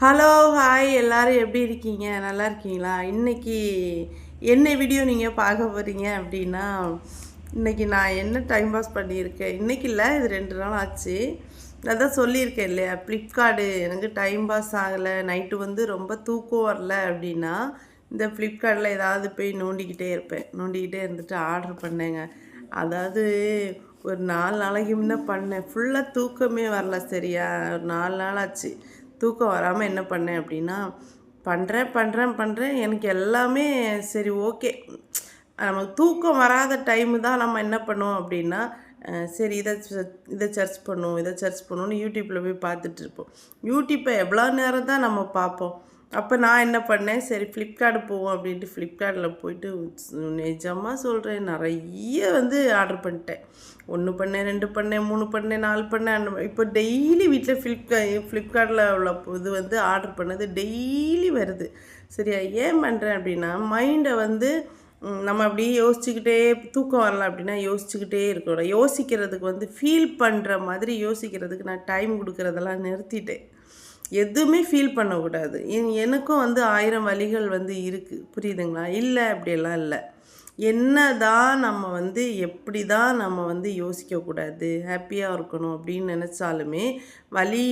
Hello hi எல்லோரும் எப்படி இருக்கீங்க? நல்லா இருக்கீங்களா? இன்றைக்கி என்ன வீடியோ நீங்கள் பார்க்க போகிறீங்க அப்படின்னா இன்றைக்கி நான் என்ன டைம் பாஸ் பண்ணியிருக்கேன்? இன்னைக்கு இல்லை இது ரெண்டு நாள் ஆச்சு. நான் தான் சொல்லியிருக்கேன் இல்லையா ஃப்ளிப்கார்டு எனக்கு டைம் பாஸ் ஆகலை நைட்டு வந்து ரொம்ப தூக்கம் வரல அப்படின்னா இந்த ஃப்ளிப்கார்ட்டில் ஏதாவது போய் நோண்டிக்கிட்டே இருப்பேன். நோண்டிக்கிட்டே இருந்துட்டு ஆர்டர் பண்ணேங்க. அதாவது ஒரு நாலு நாளைக்கு முன்னே பண்ணேன். ஃபுல்லாக தூக்கமே வரல சரியா? ஒரு நாலு நாள் ஆச்சு. தூக்கம் வராமல் என்ன பண்ணேன் அப்படின்னா பண்ணுறேன் பண்ணுறேன் பண்ணுறேன் எனக்கு எல்லாமே சரி ஓகே. நமக்கு தூக்கம் வராத டைமு தான் நம்ம என்ன பண்ணுவோம் அப்படின்னா சரி இதை இதை சர்ச் பண்ணுவோம் இதை சர்ச் பண்ணுவோம்னு யூடியூப்பில் போய் பார்த்துட்ருப்போம் யூடியூப்பை எவ்வளோ நேரம் தான் நம்ம பார்ப்போம். அப்போ நான் என்ன பண்ணேன்? சரி ஃப்ளிப்கார்ட் போவோம் அப்படின்ட்டு ஃப்ளிப்கார்ட்டில் போயிட்டு நிஜமாக சொல்கிறேன் நிறைய வந்து ஆர்டர் பண்ணிட்டேன். ஒன்று பண்ணேன் ரெண்டு பண்ணேன் மூணு பண்ணேன் நாலு பண்ணேன் அந்த இப்போ டெய்லி வீட்டில் ஃப்ளிப்கா ஃப்ளிப்கார்ட்டில் உள்ள இது வந்து ஆர்டர் பண்ணது டெய்லி வருது. சரியா ஏன் பண்ணுறேன் அப்படின்னா மைண்டை வந்து நம்ம அப்படியே யோசிச்சுக்கிட்டே தூக்கம் வரல அப்படின்னா யோசிச்சுக்கிட்டே இருக்கணும். யோசிக்கிறதுக்கு வந்து ஃபீல் பண்ணுற மாதிரி யோசிக்கிறதுக்கு நான் டைம் கொடுக்குறதெல்லாம் நிறுத்திட்டேன். எதுவுமே ஃபீல் பண்ணக்கூடாது. எனக்கும் வந்து ஆயிரம் வழிகள் வந்து இருக்குது புரியுதுங்களா? இல்லை அப்படியெல்லாம் இல்லை. என்ன தான் நம்ம வந்து எப்படி தான் நம்ம வந்து யோசிக்கக்கூடாது. ஹாப்பியாக இருக்கணும் அப்படின்னு நினச்சாலுமே வலி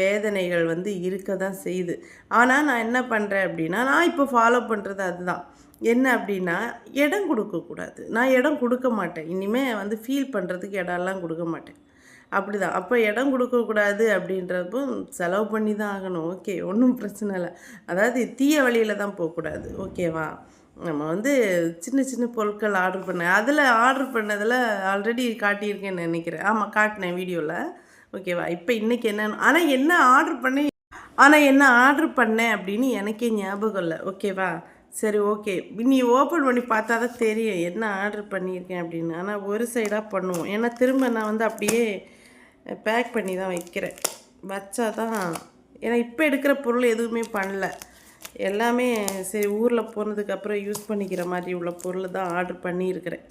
வேதனைகள் வந்து இருக்க தான் செய்யுது. ஆனால் நான் என்ன பண்ணுறேன் அப்படின்னா நான் இப்போ ஃபாலோ பண்ணுறது அதுதான். என்ன அப்படின்னா இடம் கொடுக்கக்கூடாது. நான் இடம் கொடுக்க மாட்டேன். இனிமேல் வந்து ஃபீல் பண்ணுறதுக்கு இடம்லாம் கொடுக்க மாட்டேன். அப்படிதான். அப்போ இடம் கொடுக்கக்கூடாது அப்படின்றப்போ செலவு பண்ணி தான் ஆகணும். ஓகே ஒன்றும் பிரச்சனை இல்லை. அதாவது தீய வழியில் தான் போகக்கூடாது ஓகேவா நம்ம வந்து சின்ன சின்ன பொருட்கள் ஆர்டர் பண்ணேன் அதில் ஆர்டர் பண்ணதில் ஆல்ரெடி காட்டியிருக்கேன்னு நினைக்கிறேன். ஆமாம் காட்டினேன் வீடியோவில் ஓகேவா இப்போ இன்றைக்கி என்னென்னு ஆனால் என்ன ஆர்டர் பண்ணி ஆனால் என்ன ஆர்டர் பண்ணேன் அப்படின்னு எனக்கே ஞாபகம் இல்லை. ஓகேவா சரி ஓகே. நீ ஓப்பன் பண்ணி பார்த்தா தான் தெரியும் என்ன ஆர்டர் பண்ணியிருக்கேன் அப்படின்னு. ஆனால் ஒரு சைடாக பண்ணுவோம். ஏன்னா திரும்ப நான் வந்து அப்படியே பேக் பண்ணி தான் வைக்கிறேன். வச்சா தான் ஏன்னா இப்போ எடுக்கிற பொருள் எதுவுமே பண்ணல. எல்லாமே சரி ஊரில் போனதுக்கப்புறம் யூஸ் பண்ணிக்கிற மாதிரி உள்ள பொருள் தான் ஆர்டர் பண்ணியிருக்கிறேன்.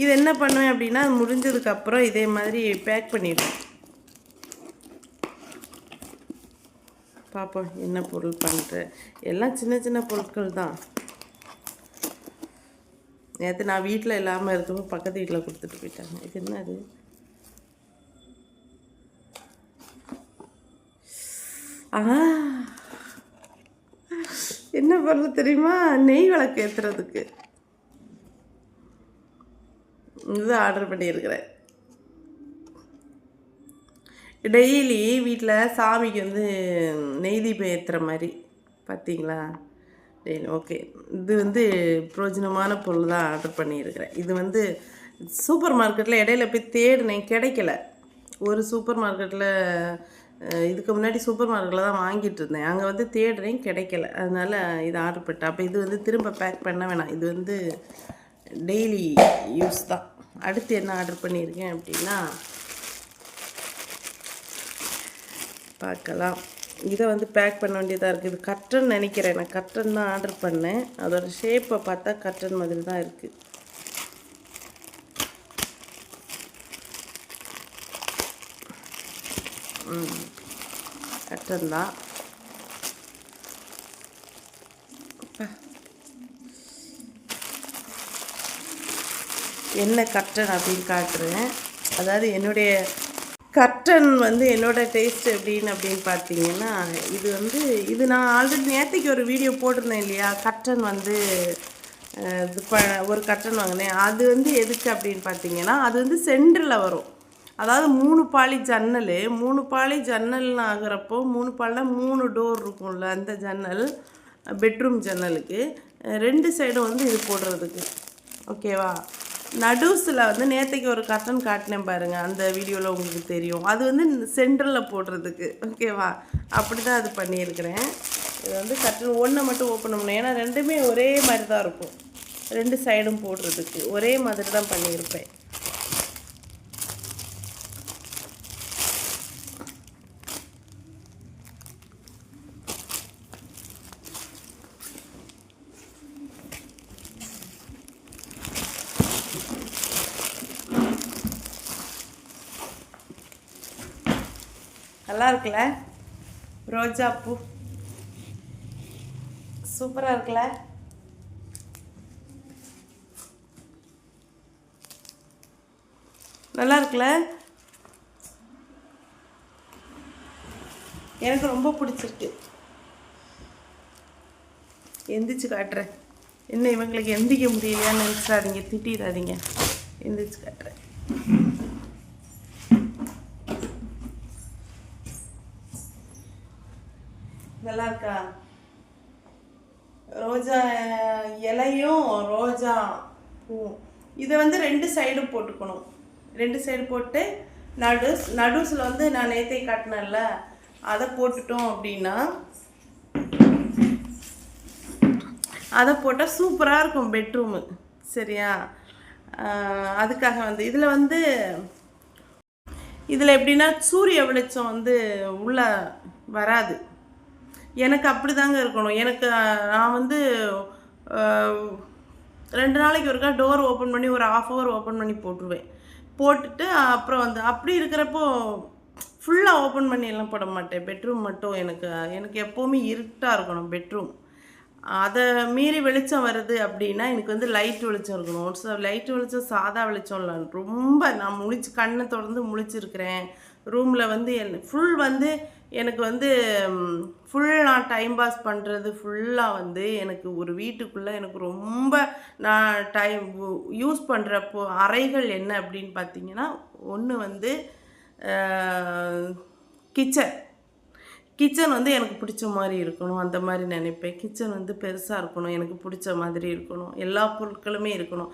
இது என்ன பண்ணுவேன் அப்படின்னா முடிஞ்சதுக்கப்புறம் இதே மாதிரி பேக் பண்ணிடுவேன். பார்ப்போம் என்ன பொருள் பண்ணுற எல்லாம் சின்ன சின்ன பொருட்கள் தான். நேற்று நான் வீட்டில் இல்லாமல் இருக்கப்போ பக்கத்து வீட்டில் கொடுத்துட்டு போயிட்டாங்க. இது என்னது? ஆ. என்ன பொருள் தெரியுமா? நெய் விளக்கு ஏற்றுறதுக்கு இது ஆர்டர் பண்ணியிருக்கிறேன். டெய்லி வீட்டில் சாமிக்கு வந்து நெய் தீபம் ஏற்றுற மாதிரி. பார்த்தீங்களா டெய்லி ஓகே இது வந்து பிரயோஜனமான பொருள் தான் ஆர்டர் பண்ணியிருக்கிறேன். இது வந்து சூப்பர் மார்க்கெட்டில் இடையில போய் தேடினேன் கிடைக்கல. ஒரு சூப்பர் மார்க்கெட்டில் இதுக்கு முன்னாடி சூப்பர் மார்க்கெட்டில் தான் வாங்கிட்டு இருந்தேன். அங்கே வந்து தேடுறேன் கிடைக்கல. அதனால் இது ஆர்டர் பண்ணிட்டேன். அப்போ இது வந்து திரும்ப பேக் பண்ண வேணாம். இது வந்து டெய்லி யூஸ் தான். அடுத்து என்ன ஆர்டர் பண்ணியிருக்கேன் அப்படின்னா பார்க்கலாம். இதை வந்து பேக் பண்ண வேண்டியதாக இருக்குது இது கட்டன் நினைக்கிறேன். நான் கட்டன் தான் ஆர்டர் பண்ணேன். அதோட ஷேப்பை பார்த்தா கட்டன் மாதிரி தான் இருக்குது ம். கட்டன் தான். என்ன கட்டன் அப்படின்னு காட்டுறேன். அதாவது என்னுடைய கர்டன் வந்து என்னோடய டேஸ்ட் எப்படின்னு அப்படின்னு பார்த்தீங்கன்னா இது வந்து இது நான் ஆல்ரெடி நேற்றுக்கு ஒரு வீடியோ போட்டிருந்தேன் இல்லையா? கர்டன் வந்து இது ப ஒரு கர்டன் வாங்கினேன். அது வந்து எதுக்கு அப்படின்னு பார்த்தீங்கன்னா அது வந்து சென்டரில் வரும். அதாவது மூணு பாலி ஜன்னல் மூணு பாலி ஜன்னல்னு ஆகிறப்போ மூணு பாலில் மூணு டோர் இருக்கும்ல அந்த ஜன்னல் பெட்ரூம் ஜன்னலுக்கு. ரெண்டு சைடும் வந்து இது போடுறதுக்கு. ஓகேவா நடுஸில் வந்து நேற்றுக்கு ஒரு கர்டன் காட்டினேன் பாருங்கள் அந்த வீடியோவில் உங்களுக்கு தெரியும். அது வந்து சென்டரில் போடுறதுக்கு ஓகேவா அப்படி தான் அது பண்ணியிருக்கிறேன். இது வந்து கர்டன் ஒன்றை மட்டும் ஓப்பன் பண்ணணும். ஏன்னா ரெண்டுமே ஒரே மாதிரி தான் இருக்கும். ரெண்டு சைடும் போடுறதுக்கு. ஒரே மாதிரி தான் பண்ணியிருப்பேன். நல்லா இருக்குல்ல ரோஜா பூ. சூப்பராக இருக்குல்ல நல்லா இருக்குல்ல எனக்கு ரொம்ப பிடிச்சிருக்கு. எந்திரிச்சு காட்டுறேன். என்ன இவங்களுக்கு எந்திக்க முடியலையான்னு நினச்சிடாதீங்க. திட்டிடாதீங்க. எந்திரிச்சு காட்டுறேன். நல்லா இருக்கா ரோஜா இலையும் ரோஜா பூவும். இதை வந்து ரெண்டு சைடும் போட்டுக்கணும். ரெண்டு சைடு போட்டு நடு நடுஸில் வந்து நான் நேத்தை காட்டினேன்ல அதை போட்டுட்டோம் அப்படின்னா அதை போட்டால் சூப்பராக இருக்கும் பெட்ரூமு சரியா? அதுக்காக வந்து இதில் வந்து இதில் எப்படின்னா சூரிய வெளிச்சம் வந்து உள்ள வராது. எனக்கு அப்படி தாங்க இருக்கணும். எனக்கு நான் வந்து ரெண்டு நாளைக்கு ஒருக்கா டோர் ஓப்பன் பண்ணி ஒரு ஆஃப் ஹவர் ஓப்பன் பண்ணி போட்டுருவேன். போட்டுட்டு அப்புறம் வந்து அப்படி இருக்கிறப்போ ஃபுல்லாக ஓப்பன் பண்ணி எல்லாம் போட மாட்டேன். பெட்ரூம் மட்டும் எனக்கு எனக்கு எப்போவுமே இருட்டாக இருக்கணும் பெட்ரூம் அதை மீறி வெளிச்சம் வருது அப்படின்னா எனக்கு வந்து லைட் வெளிச்சம் இருக்கணும். ஸோ லைட் வெளிச்சம் சாதா வெளிச்சம் இல்லை. ரொம்ப நான் முழிச்சு கண்ணை தொடர்ந்து முழிச்சிருக்கிறேன். ரூமில் வந்து என் ஃபுல் வந்து எனக்கு வந்து ஃபுல் நான் டைம் பாஸ் பண்ணுறது ஃபுல்லாக வந்து எனக்கு ஒரு வீட்டுக்குள்ளே எனக்கு ரொம்ப நான் டைம் யூஸ் பண்ணுறப்போ அறைகள் என்ன அப்படின்னு பார்த்தீங்கன்னா ஒன்று வந்து கிச்சன் கிச்சன் வந்து எனக்கு பிடிச்ச மாதிரி இருக்கணும் அந்த மாதிரி நினைப்பேன். கிச்சன் வந்து பெருசாக இருக்கணும் எனக்கு பிடிச்ச மாதிரி இருக்கணும் எல்லா பொருட்களுமே இருக்கணும்.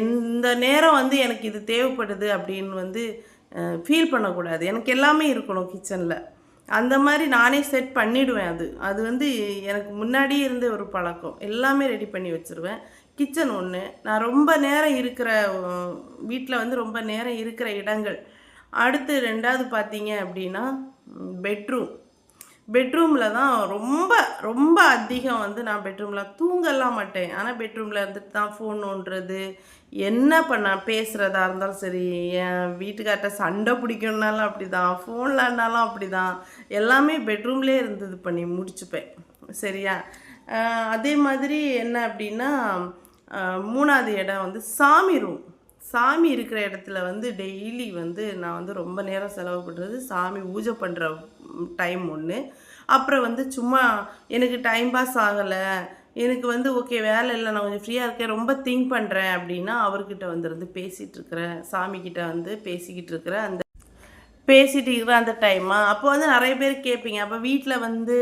எந்த நேரம் வந்து எனக்கு இது தேவைப்படுது அப்படின்னு வந்து ஃபீல் பண்ணக்கூடாது. எனக்கு எல்லாமே இருக்கணும் கிச்சனில் அந்த மாதிரி நானே செட் பண்ணிடுவேன் அது. அது வந்து எனக்கு முன்னாடியே இருந்த ஒரு பழக்கம். எல்லாமே ரெடி பண்ணி வச்சுருவேன். கிச்சன் ஒன்று நான் ரொம்ப நேரம் இருக்கிற வீட்டில் வந்து ரொம்ப நேரம் இருக்கிற இடங்கள். அடுத்து ரெண்டாவது பார்த்தீங்க அப்படின்னா பெட்ரூம் பெட்ரூமில் தான் ரொம்ப ரொம்ப அதிகம் வந்து நான் பெட்ரூமில் தூங்கலாம் மாட்டேன். ஆனால் பெட்ரூமில் இருந்துட்டு தான் ஃபோன் நோண்டுறது என்ன பண்ண பேசுகிறதா இருந்தாலும் சரி என் வீட்டுக்கார்ட்ட சண்டை பிடிக்கணுன்னாலும் அப்படி தான் ஃபோன்லனாலும் அப்படி தான் எல்லாமே பெட்ரூம்லேயே இருந்தது பண்ணி முடிச்சுப்பேன். சரியா? அதே மாதிரி என்ன அப்படின்னா மூணாவது இடம் வந்து சாமி ரூம் சாமி இருக்கிற இடத்துல வந்து டெய்லி வந்து நான் வந்து ரொம்ப நேரம் செலவு பண்ணுறது சாமி பூஜை பண்ணுற டைம் ஒன்று அப்புறம் வந்து சும்மா எனக்கு டைம் பாஸ் ஆகலை. எனக்கு வந்து ஓகே வேலை இல்லை நான் கொஞ்சம் ஃப்ரீயாக இருக்கேன் ரொம்ப திங்க் பண்ணுறேன் அப்படின்னா அவர்கிட்ட வந்துருந்து பேசிகிட்டு இருக்கிறேன் சாமிக்கிட்ட வந்து பேசிக்கிட்டு இருக்கிற அந்த பேசிகிட்டு இருக்கிற அந்த டைமாக அப்போ வந்து நிறைய பேர் கேட்பீங்க. அப்போ வீட்டில் வந்து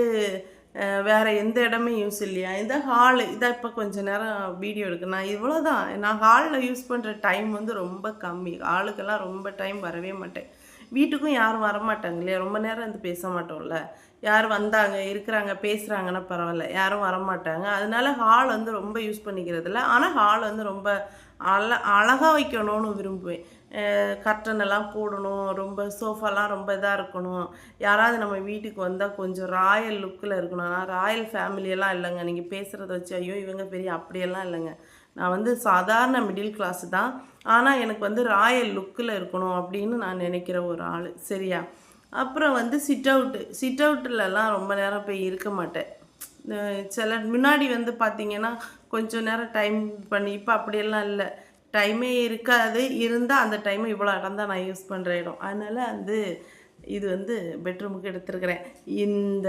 வேற எந்த இடமே யூஸ் இல்லையா? இந்த ஹாலு இதான் இப்போ கொஞ்ச நேரம் வீடியோ எடுக்கணும் நான் இவ்வளோ தான் நான் ஹாலில் யூஸ் பண்ணுற டைம் வந்து ரொம்ப கம்மி. ஹாலுக்கெல்லாம் ரொம்ப டைம் வரவே மாட்டேன். வீட்டுக்கும் யாரும் வரமாட்டாங்க இல்லையா? ரொம்ப நேரம் வந்து பேச மாட்டோம்ல. யார் வந்தாங்க இருக்கிறாங்க பேசுகிறாங்கன்னா பரவாயில்ல. யாரும் வரமாட்டாங்க. அதனால ஹால் வந்து ரொம்ப யூஸ் பண்ணிக்கிறது இல்லை ஆனால் ஹால் வந்து ரொம்ப அழ அழகாக வைக்கணும்னு விரும்புவேன். கர்டன் எல்லாம் போடணும். ரொம்ப சோஃபாலாம் ரொம்ப இதாக இருக்கணும். யாராவது நம்ம வீட்டுக்கு வந்தால் கொஞ்சம் ராயல் லுக்கில் இருக்கணும். ஆனால் ராயல் ஃபேமிலியெல்லாம் இல்லைங்க. நீங்கள் பேசுகிறத வச்சு ஐயோ இவங்க பெரிய அப்படியெல்லாம் இல்லைங்க. நான் வந்து சாதாரண மிடில் கிளாஸ் தான். ஆனால் எனக்கு வந்து ராயல் லுக்கில் இருக்கணும் அப்படின்னு நான் நினைக்கிற ஒரு ஆள். சரியா? அப்புறம் வந்து சிட் அவுட்டு சிட் அவுட்டுலலாம் ரொம்ப நேரம் போய் இருக்க மாட்டேன். சில முன்னாடி வந்து பார்த்தீங்கன்னா கொஞ்சம் நேரம் டைம் பண்ணி இப்போ அப்படியெல்லாம் இல்லை. டைமே இருக்காது. இருந்தால் அந்த டைமை இவ்வளோ இடம் தான் நான் யூஸ் பண்ணுற இடம். அதனால் வந்து இது வந்து பெட்ரூமுக்கு எடுத்துருக்கிறேன். இந்த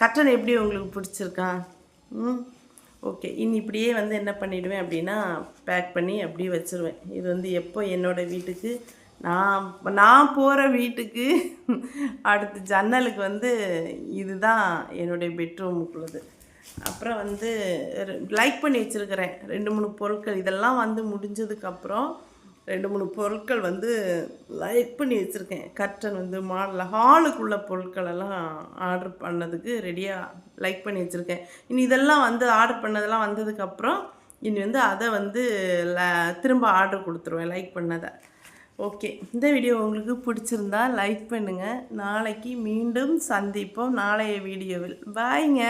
கட்டணம் எப்படி உங்களுக்கு பிடிச்சிருக்கா? ம்? ஓகே இனி இப்படியே வந்து என்ன பண்ணிவிடுவேன் அப்படின்னா பேக் பண்ணி அப்படியே வச்சுருவேன். இது வந்து எப்போ என்னோட வீட்டுக்கு நான் நான் போகிற வீட்டுக்கு அடுத்த ஜன்னலுக்கு வந்து இதுதான் என்னுடைய பெட்ரூமுக்குள்ளது அப்புறம் வந்து லைக் பண்ணி வச்சுருக்கிறேன். ரெண்டு மூணு பொருட்கள். இதெல்லாம் வந்து முடிஞ்சதுக்கப்புறம் ரெண்டு மூணு பொருட்கள் வந்து லைக் பண்ணி வச்சுருக்கேன். கர்டன் வந்து மாடல் ஹாலுக்குள்ள பொருட்கள் எல்லாம் ஆர்டர் பண்ணதுக்கு ரெடியாக லைக் பண்ணி வச்சுருக்கேன். இனி இதெல்லாம் வந்து ஆர்டர் பண்ணதெல்லாம் வந்ததுக்கப்புறம் இனி வந்து அதை வந்து ல- திரும்ப ஆர்டர் கொடுத்துருவேன் லைக் பண்ணதை. ஓகே. இந்த வீடியோ உங்களுக்கு பிடிச்சிருந்தா லைக் பண்ணுங்கள் நாளைக்கு மீண்டும் சந்திப்போம். நாளைய வீடியோவில். பாய்ங்க.